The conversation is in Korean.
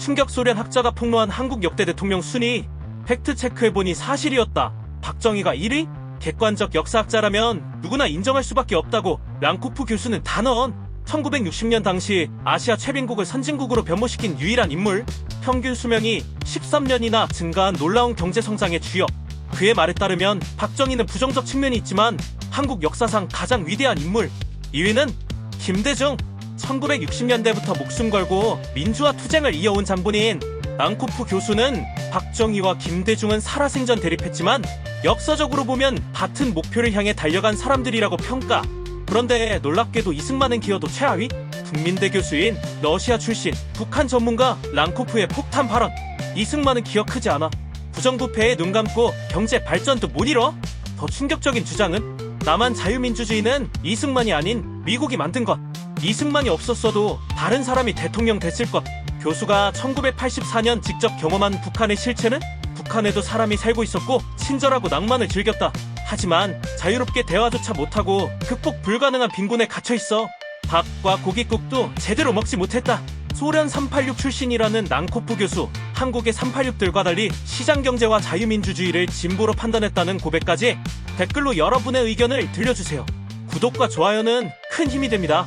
충격 소련 학자가 폭로한 한국 역대 대통령 순위 팩트 체크해보니 사실이었다. 박정희가 1위? 객관적 역사학자라면 누구나 인정할 수밖에 없다고 랑코프 교수는 단언. 1960년 당시 아시아 최빈국을 선진국으로 변모시킨 유일한 인물. 평균 수명이 13년이나 증가한 놀라운 경제 성장의 주역. 그의 말에 따르면 박정희는 부정적 측면이 있지만 한국 역사상 가장 위대한 인물. 2위는 김대중. 1960년대부터 목숨 걸고 민주화 투쟁을 이어온 장본인 랑코프 교수는 박정희와 김대중은 살아생전 대립했지만 역사적으로 보면 같은 목표를 향해 달려간 사람들이라고 평가. 그런데 놀랍게도 이승만은 기어도 최하위? 국민대 교수인 러시아 출신 북한 전문가 랑코프의 폭탄 발언. 이승만은 기억 크지 않아. 부정부패에 눈 감고 경제 발전도 못 이뤄? 더 충격적인 주장은 남한 자유민주주의는 이승만이 아닌 미국이 만든 것. 이승만이 없었어도 다른 사람이 대통령 됐을 것. 교수가 1984년 직접 경험한 북한의 실체는 북한에도 사람이 살고 있었고 친절하고 낭만을 즐겼다. 하지만 자유롭게 대화조차 못하고 극복 불가능한 빈곤에 갇혀 있어. 밥과 고깃국도 제대로 먹지 못했다. 소련 386 출신이라는 낭코프 교수, 한국의 386들과 달리 시장 경제와 자유민주주의를 진보로 판단했다는 고백까지 댓글로 여러분의 의견을 들려주세요. 구독과 좋아요는 큰 힘이 됩니다.